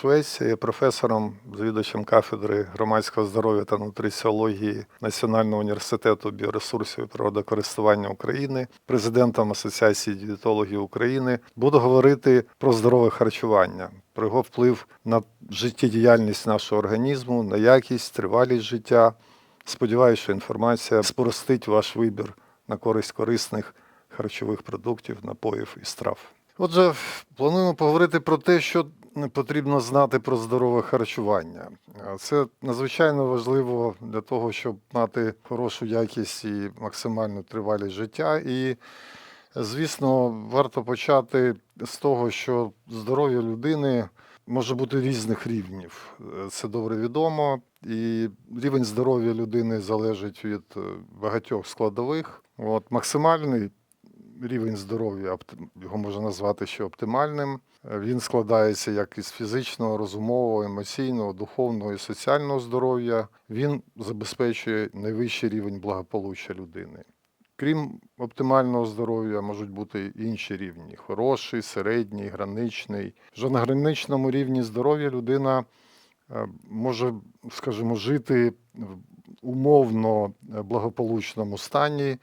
Швець, є професором, завідувачем кафедри громадського здоров'я та нутриціології Національного університету біоресурсів і природокористування України, президентом Асоціації дієтологів України. Буду говорити про здорове харчування, про його вплив на життєдіяльність нашого організму, на якість, тривалість життя. Сподіваюся, що інформація спростить ваш вибір на користь корисних харчових продуктів, напоїв і страв. Отже, плануємо поговорити про те, що потрібно знати про здорове харчування. Це надзвичайно важливо для того, щоб мати хорошу якість і максимальну тривалість життя. І, звісно, варто почати з того, що здоров'я людини може бути різних рівнів. Це добре відомо. І рівень здоров'я людини залежить від е, багатьох складових. От, максимальний рівень здоров'я, його можна назвати ще оптимальним. Він складається як із фізичного, розумового, емоційного, духовного і соціального здоров'я. Він забезпечує найвищий рівень благополуччя людини. Крім оптимального здоров'я, можуть бути інші рівні: хороший, середній, граничний. Вже на граничному рівні здоров'я людина е, може, скажімо, жити в умовно е, благополучному стані,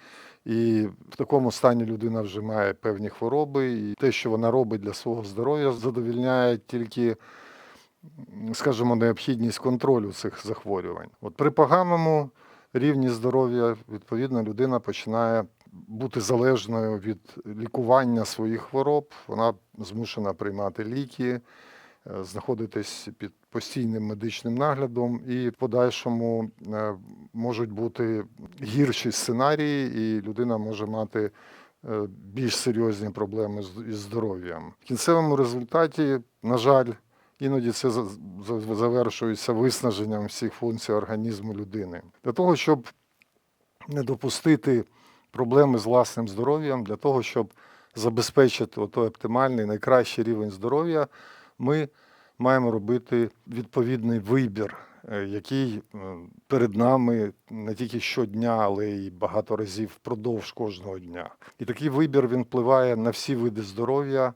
і в такому стані людина вже має певні хвороби, і те, що вона робить для свого здоров'я, задовільняє тільки, скажімо, необхідність контролю цих захворювань. От при поганому рівні здоров'я, відповідно, людина починає бути залежною від лікування своїх хвороб. Вона змушена приймати ліки, е, знаходитись під постійним медичним наглядом, і в подальшому е, можуть бути гірші сценарії, і людина може мати е, більш серйозні проблеми із здоров'ям. В кінцевому результаті, на жаль, іноді це за- за- завершується виснаженням всіх функцій організму людини. Для того, щоб не допустити проблеми з власним здоров'ям, для того, щоб забезпечити той оптимальний, найкращий рівень здоров'я, ми маємо робити відповідний вибір, який е, перед нами не тільки щодня, але й багато разів впродовж кожного дня. І такий вибір він впливає на всі види здоров'я.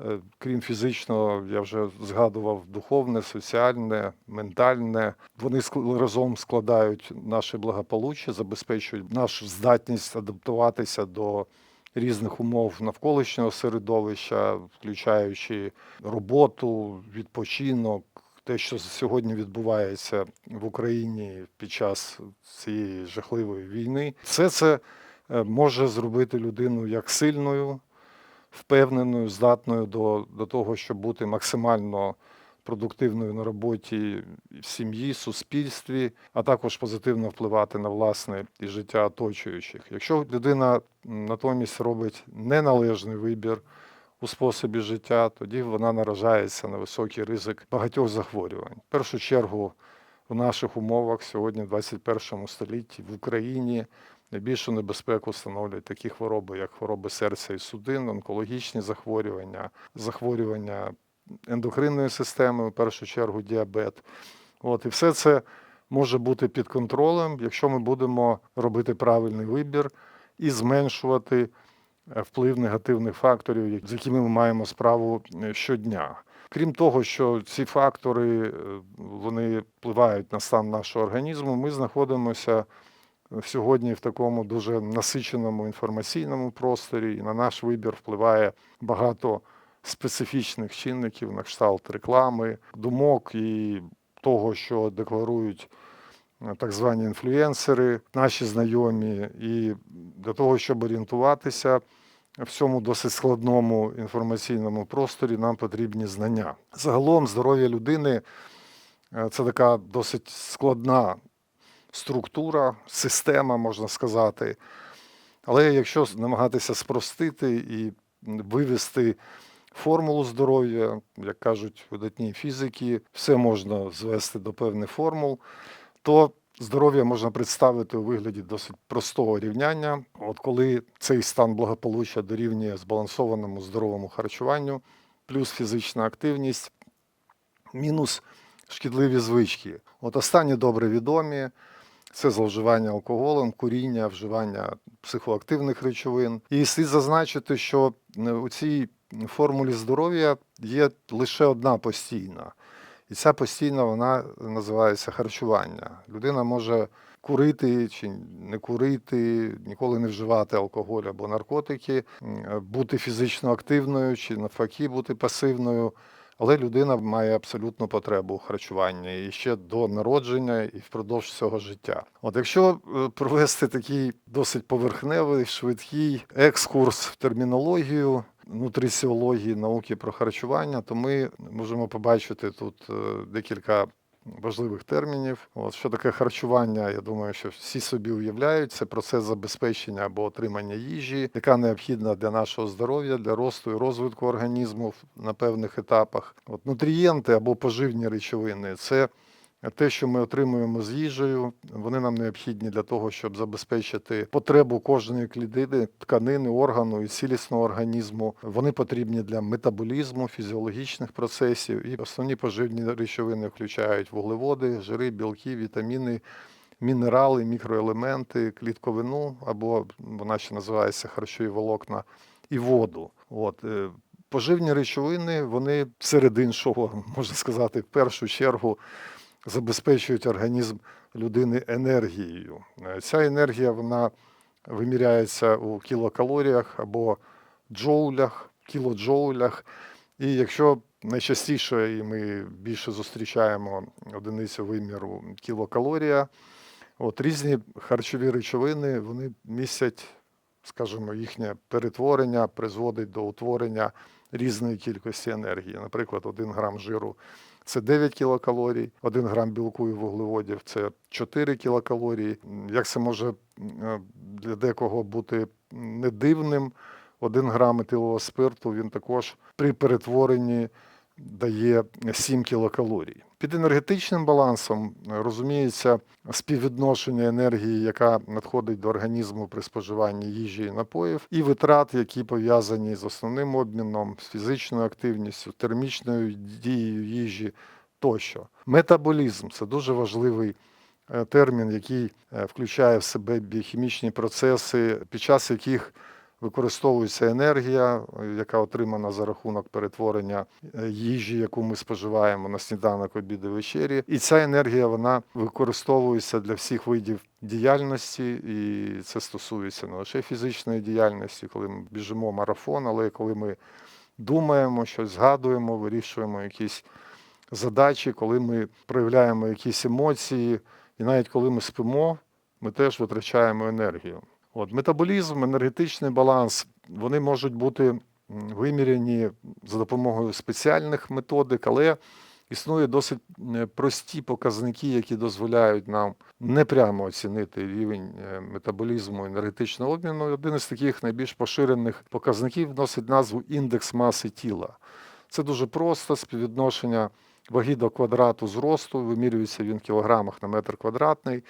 Е, Крім фізичного, я вже згадував духовне, соціальне, ментальне. Вони разом складають наше благополуччя, забезпечують нашу здатність адаптуватися до різних умов навколишнього середовища, включаючи роботу, відпочинок, те, що сьогодні відбувається в Україні під час цієї жахливої війни. Все це е, може зробити людину як сильною, впевненою, здатною до, до того, щоб бути максимально продуктивною на роботі в сім'ї, суспільстві, а також позитивно впливати на власне і життя оточуючих. Якщо людина натомість робить неналежний вибір у способі життя, тоді вона наражається на високий ризик багатьох захворювань. В першу чергу в наших умовах сьогодні, в 21 столітті, в Україні найбільшу небезпеку становлять такі хвороби, як хвороби серця і судин, онкологічні захворювання, захворювання ендокринної системи, в першу чергу діабет. От, і все це може бути під контролем, якщо ми будемо робити правильний вибір і зменшувати вплив негативних факторів, з якими ми маємо справу е, щодня. Крім того, що ці фактори е, вони впливають на стан нашого організму, ми знаходимося сьогодні в такому дуже насиченому інформаційному просторі, і на наш вибір впливає багато специфічних чинників на кшталт реклами, думок і того, що декларують е, так звані інфлюенсери, наші знайомі, і для того, щоб орієнтуватися в цьому досить складному інформаційному просторі, нам потрібні знання. Загалом здоров'я людини е, це така досить складна структура, система, можна сказати. Але якщо намагатися спростити і вивести формулу здоров'я, як кажуть видатні фізики, все можна звести до певних формул, то здоров'я можна представити у вигляді досить простого рівняння. От коли цей стан благополуччя дорівнює збалансованому здоровому харчуванню, плюс фізична активність, мінус шкідливі звички. От останні добре відомі. Це зловживання алкоголем, куріння, вживання психоактивних речовин. І слід зазначити, що е, у цій формулі здоров'я є лише одна постійна. І ця постійна вона називається харчування. Людина може курити чи не курити, ніколи не вживати алкоголь або наркотики, бути фізично активною чи навпаки бути пасивною. Але людина має абсолютну потребу у харчуванні і ще до народження, і впродовж всього життя. От якщо е, провести такий досить поверхневий, швидкий екскурс в термінологію нутріціології, науки про харчування, то ми можемо побачити тут е, декілька важливих термінів. От що таке харчування? Я думаю, що всі собі уявляють. Це процес забезпечення або отримання їжі, яка необхідна для нашого здоров'я, для росту і розвитку організму на певних етапах. От нутрієнти або поживні речовини це. Те, що ми отримуємо з їжею, вони нам необхідні для того, щоб забезпечити потребу кожної клітини, тканини, органу і цілісного організму. Вони потрібні для метаболізму, фізіологічних процесів. І основні поживні речовини включають вуглеводи, жири, білки, вітаміни, мінерали, мікроелементи, клітковину або вона ще називається харчові волокна і воду. От е, поживні речовини, вони серед іншого, можна сказати, в першу чергу забезпечують організм людини енергією. Е, Ця енергія вона виміряється у кілокалоріях або джоулях, кілоджоулях. І якщо найчастіше і ми більше зустрічаємо одиницю виміру кілокалорія, от різні харчові речовини вони містять, скажімо, їхнє перетворення призводить до утворення різної кількості енергії. Наприклад, 1 грам жиру це 9 кілокалорій, 1 грам білку і вуглеводів це 4 кілокалорії. Як це може е, для декого бути не дивним, 1 грам етилового спирту він також при перетворенні дає 7 кілокалорій. Під енергетичним балансом е, розуміється співвідношення енергії, яка надходить до організму при споживанні їжі і напоїв, і витрат, які пов'язані з основним обміном, з фізичною активністю, термічною дією їжі тощо. Метаболізм це дуже важливий е, термін, який е, включає в себе біохімічні процеси, під час яких використовується енергія, яка отримана за рахунок перетворення е, їжі, яку ми споживаємо на сніданок, обід і вечері. І ця енергія вона використовується для всіх видів діяльності, і це стосується не лише фізичної діяльності, коли ми біжимо марафон, але коли ми думаємо, щось згадуємо, вирішуємо якісь задачі, коли ми проявляємо якісь емоції, і навіть коли ми спимо, ми теж витрачаємо енергію. От метаболізм, енергетичний баланс, вони можуть бути виміряні за допомогою спеціальних методик, але існує досить е, прості показники, які дозволяють нам непрямо оцінити рівень е, метаболізму енергетичного обміну. Один із таких найбільш поширених показників носить назву індекс маси тіла. Це дуже просто співвідношення ваги до квадрату зросту, вимірюється він в кілограмах на метр квадратний.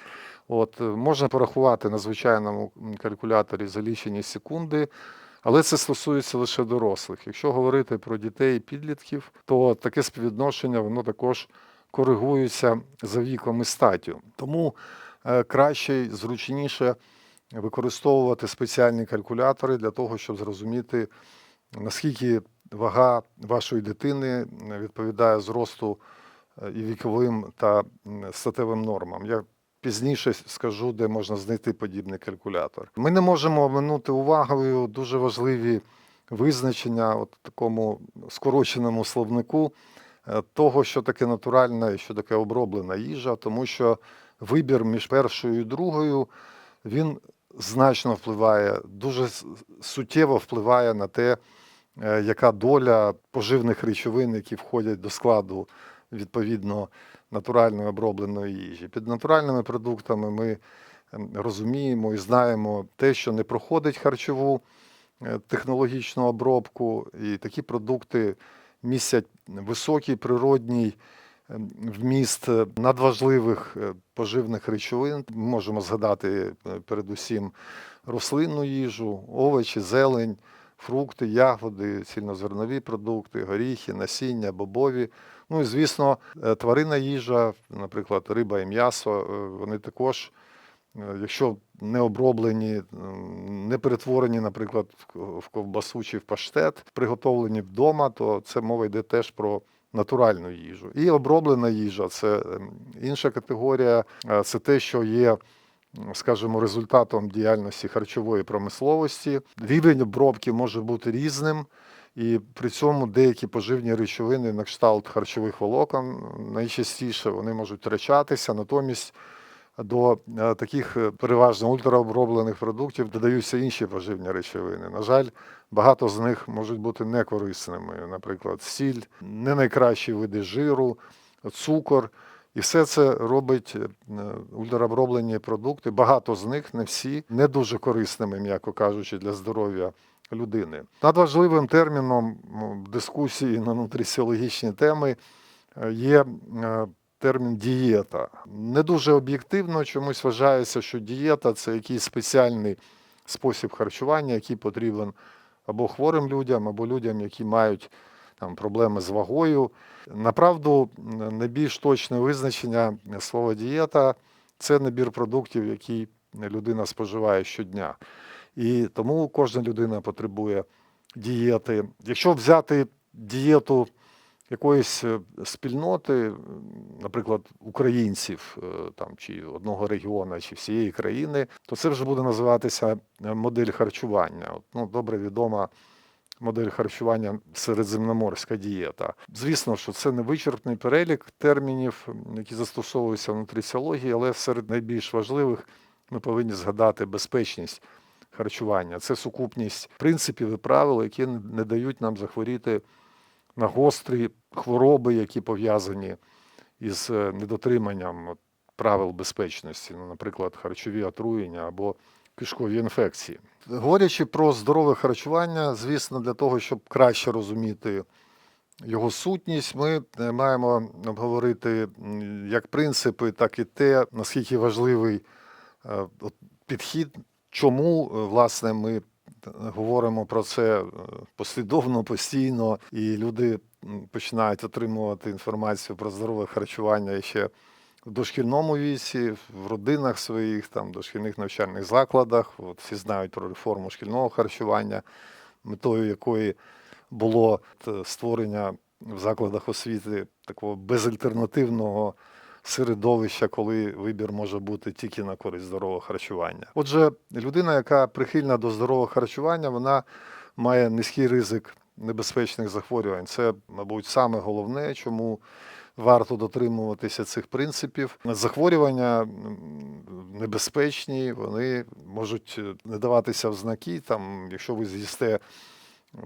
От, е, можна порахувати на звичайному калькуляторі за лічені секунди, але це стосується лише дорослих. Якщо говорити про дітей і підлітків, то таке співвідношення воно також коригується за віком і статтю. Тому е, краще й зручніше використовувати спеціальні калькулятори для того, щоб зрозуміти, наскільки вага вашої дитини відповідає зросту е, і віковим та статевим нормам. Я пізніше скажу, де можна знайти подібний калькулятор. Ми не можемо оминути увагою дуже важливі визначення от такому скороченому словнику е, того, що таке натуральна і що таке оброблена їжа, тому що вибір між першою і другою він значно впливає, дуже суттєво впливає на те, яка доля поживних речовин, які входять до складу відповідно натуральної обробленої їжі. Під натуральними продуктами ми ем, розуміємо і знаємо те, що не проходить харчову е, технологічну обробку, і такі продукти містять високий природній ем, вміст е, надважливих е, поживних речовин. Ми можемо згадати е, передусім рослинну їжу, овочі, зелень, фрукти, ягоди, цільнозернові продукти, горіхи, насіння, бобові. Ну і звісно, е, тваринна їжа, наприклад, риба і м'ясо, е, вони також е, якщо не оброблені, не перетворені, наприклад, в ковбасу чи в паштет, приготовлені вдома, то це мова йде теж про натуральну їжу. І оброблена їжа це інша категорія, це те, що є скажімо, результатом діяльності харчової промисловості. Рівень обробки може бути різним, і при цьому деякі поживні речовини на кшталт харчових волокон найчастіше вони можуть втрачатися, натомість. До е, таких е, переважно ультраоброблених продуктів додаються інші поживні речовини. На жаль, багато з них можуть бути некорисними. Наприклад, сіль, не найкращі види жиру, цукор. І все це робить е, ультраоброблені продукти. Багато з них, не всі, не дуже корисними, м'яко кажучи, для здоров'я людини. Надважливим терміном дискусії на нутрисіологічні теми е, є е, термін дієта. Не дуже об'єктивно чомусь вважається, що дієта це якийсь спеціальний спосіб харчування, який потрібен або хворим людям, або людям, які мають там, проблеми з вагою. Направду, найбільш точне визначення слова дієта це набір продуктів, який людина споживає щодня. І тому кожна людина потребує дієти. Якщо взяти дієту якоїсь е, спільноти, наприклад, українців е, там, чи одного регіону, чи всієї країни, то це вже буде називатися е, модель харчування. Ну, добре відома модель харчування середземноморська дієта. Звісно, що це не вичерпний перелік термінів, які застосовуються в нутриціології, але серед найбільш важливих ми повинні згадати безпечність харчування. Це сукупність принципів і правил, які не дають нам захворіти на гострі хвороби, які пов'язані із е, недотриманням правил безпечності, ну, наприклад, харчові отруєння або кишкові інфекції. Говорячи про здорове харчування, звісно, для того, щоб краще розуміти його сутність, ми е, маємо обговорити як принципи, так і те, наскільки важливий е, підхід, чому е, власне ми говоримо про це послідовно, постійно, і люди починають отримувати інформацію про здорове харчування ще в дошкільному віці, в родинах своїх, там, дошкільних навчальних закладах. От всі знають про реформу шкільного харчування, метою якої було е, створення в закладах освіти такого безальтернативного середовища, коли вибір може бути тільки на користь здорового харчування. Отже, людина, яка прихильна до здорового харчування, вона має низький ризик небезпечних захворювань. Це, мабуть, саме головне, чому варто дотримуватися цих принципів. Захворювання небезпечні, вони можуть е, не даватися в знаки. Там, якщо ви з'їсте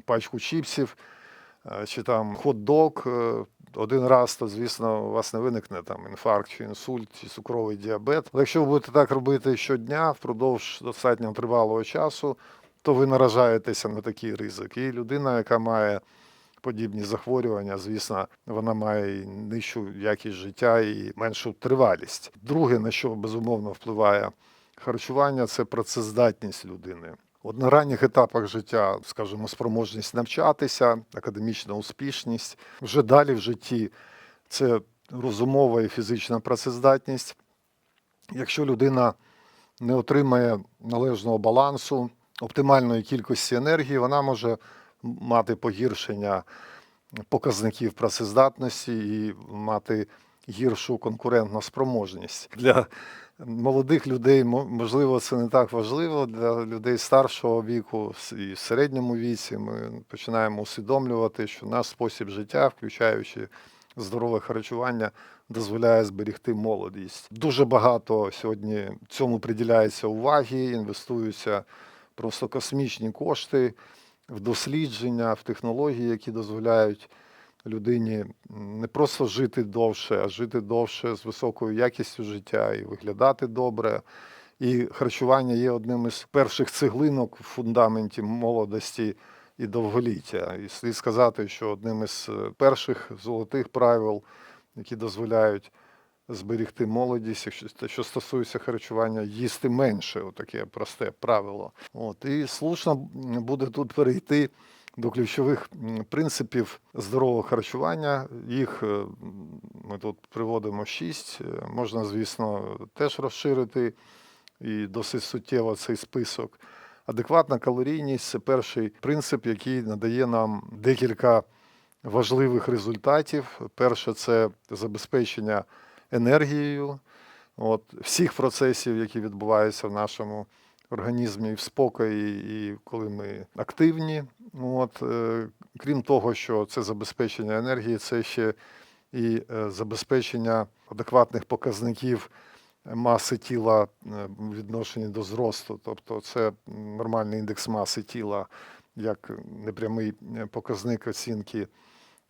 пачку чіпсів е, чи там хот-дог е, один раз, то звісно у вас не виникне там інфаркт чи інсульт, чи цукровий діабет. Але якщо ви будете так робити щодня впродовж достатньо тривалого часу, то ви наражаєтеся на такий ризик. І людина, яка має подібні захворювання, звісно, вона має нижчу якість життя і меншу тривалість. Друге, на що безумовно впливає харчування, це працездатність людини. От на ранніх етапах життя, скажімо, спроможність навчатися, академічна успішність. Вже далі в житті це розумова і фізична працездатність. Якщо людина не отримає належного балансу, оптимальної кількості енергії, вона може мати погіршення показників працездатності і мати гіршу конкурентну спроможність. Для молодих людей мо- можливо це не так важливо. Для людей старшого віку і в середньому віці ми починаємо усвідомлювати, що наш спосіб життя, включаючи здорове харчування, дозволяє зберегти молодість. Дуже багато сьогодні цьому приділяється уваги, інвестуються просто космічні кошти в дослідження, в технології, які дозволяють людині не просто жити довше, а жити довше з високою якістю життя і виглядати добре. І харчування є одним із перших цеглинок в фундаменті молодості і довголіття. І слід сказати, що одним із е, перших золотих правил, які дозволяють зберігти молодість, якщо що стосується харчування, їсти менше, отаке просте правило. От і слушно буде тут перейти до ключових принципів здорового харчування. Їх е, ми тут приводимо шість. Е, Можна, звісно, теж розширити і досить суттєво цей список. Адекватна калорійність це перший принцип, який надає нам декілька важливих результатів. Перше це забезпечення енергією от, всіх процесів, які відбуваються в нашому організмі в спокої, і коли ми активні. От, е, крім того, що це забезпечення енергії, це ще і е, забезпечення адекватних показників маси тіла е, в відношенні до зросту. Тобто це нормальний індекс маси тіла як непрямий показник оцінки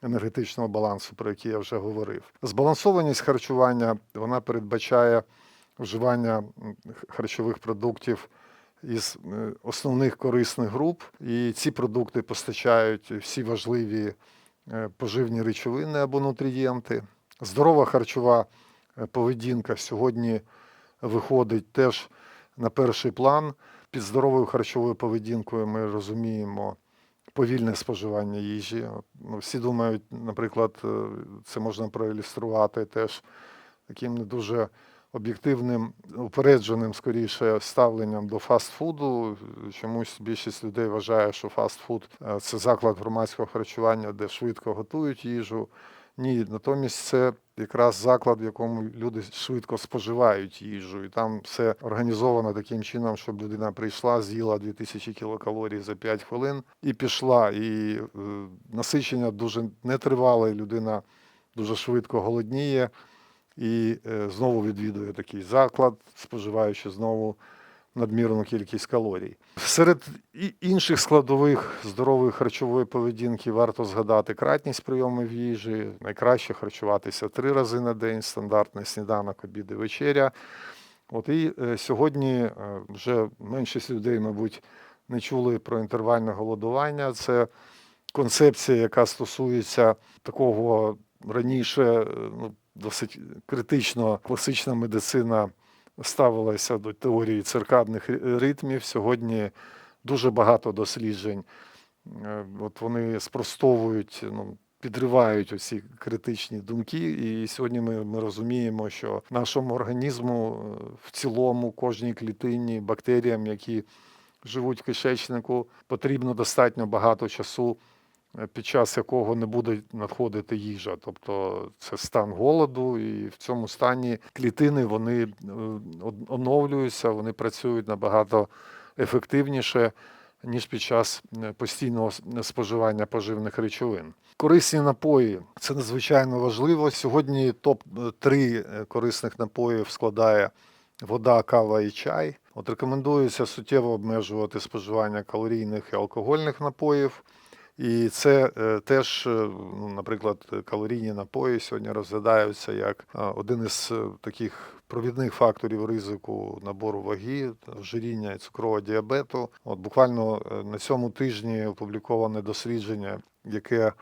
енергетичного балансу, про який я вже говорив. Збалансованість харчування вона передбачає вживання харчових продуктів із е, основних корисних груп, і ці продукти постачають всі важливі е, поживні речовини або нутрієнти. Здорова харчова е, поведінка сьогодні виходить теж на перший план. Під здоровою харчовою поведінкою ми розуміємо повільне споживання їжі. Ну, всі думають, наприклад, е, це можна проілюструвати теж таким не дуже об'єктивним, упередженим скоріше ставленням до фастфуду. Чомусь більшість людей вважає, що фастфуд е, це заклад громадського харчування, де швидко готують їжу. Ні, натомість це якраз заклад, в якому люди швидко споживають їжу, і там все організовано таким чином, щоб людина прийшла, з'їла 2000 кілокалорій за 5 хвилин і пішла. І е, насичення дуже нетривале, людина дуже швидко голодніє і е, знову відвідує такий заклад, споживаючи знову надмірну кількість калорій. Серед інших складових здорової харчової поведінки варто згадати кратність прийомів їжі. Найкраще харчуватися три рази на день, стандартний сніданок, обід і вечеря. От і е, сьогодні е, вже меншість людей, мабуть, не чули про інтервальне голодування. Це концепція, яка стосується такого раніше е, ну, досить критично класична медицина ставилася до теорії циркадних ритмів. Сьогодні дуже багато досліджень. е, От вони спростовують, ну, підривають оці критичні думки. І сьогодні ми, ми розуміємо, що нашому організму е, в цілому, кожній клітині, бактеріям, які живуть в кишечнику, потрібно достатньо багато часу, під час якого не буде надходити їжа. Тобто це стан голоду, і в цьому стані клітини вони е, оновлюються, вони працюють набагато ефективніше. Ніж під час е, постійного споживання поживних речовин. Корисні напої це надзвичайно важливо. Сьогодні топ 3 корисних напоїв складає вода, кава і чай. От рекомендується суттєво обмежувати споживання калорійних і алкогольних напоїв. І це е, теж, е, ну, наприклад, калорійні напої сьогодні розглядаються як е, один із таких провідних факторів ризику набору ваги, ожиріння і цукрового діабету. От буквально на цьому тижні опубліковане дослідження, яке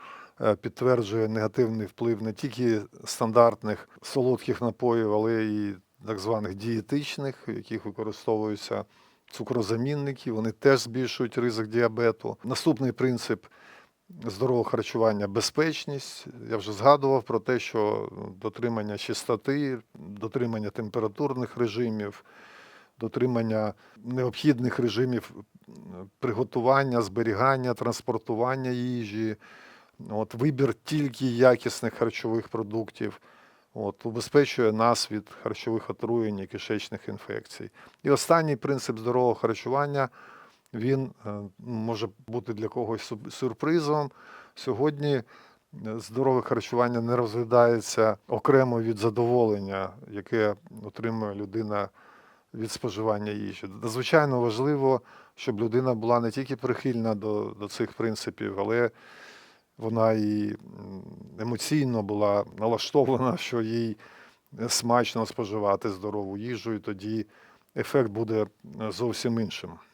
підтверджує негативний вплив не тільки стандартних солодких напоїв, але і так званих дієтичних, в яких використовуються цукрозамінники, вони теж збільшують ризик діабету. Наступний принцип здорового харчування безпечність. Я вже згадував про те, що дотримання чистоти, дотримання температурних режимів, дотримання необхідних режимів приготування, зберігання, транспортування їжі, от, вибір тільки якісних харчових продуктів. От, убезпечує нас від харчових отруєнь і кишечних інфекцій. І останній принцип здорового харчування він е, може бути для когось сюрпризом. Сьогодні е, здорове харчування не розглядається окремо від задоволення, яке отримує людина від споживання їжі. Надзвичайно важливо, щоб людина була не тільки прихильна до, до цих принципів, але вона і емоційно була налаштована, що їй смачно споживати здорову їжу, і тоді ефект буде е, зовсім іншим.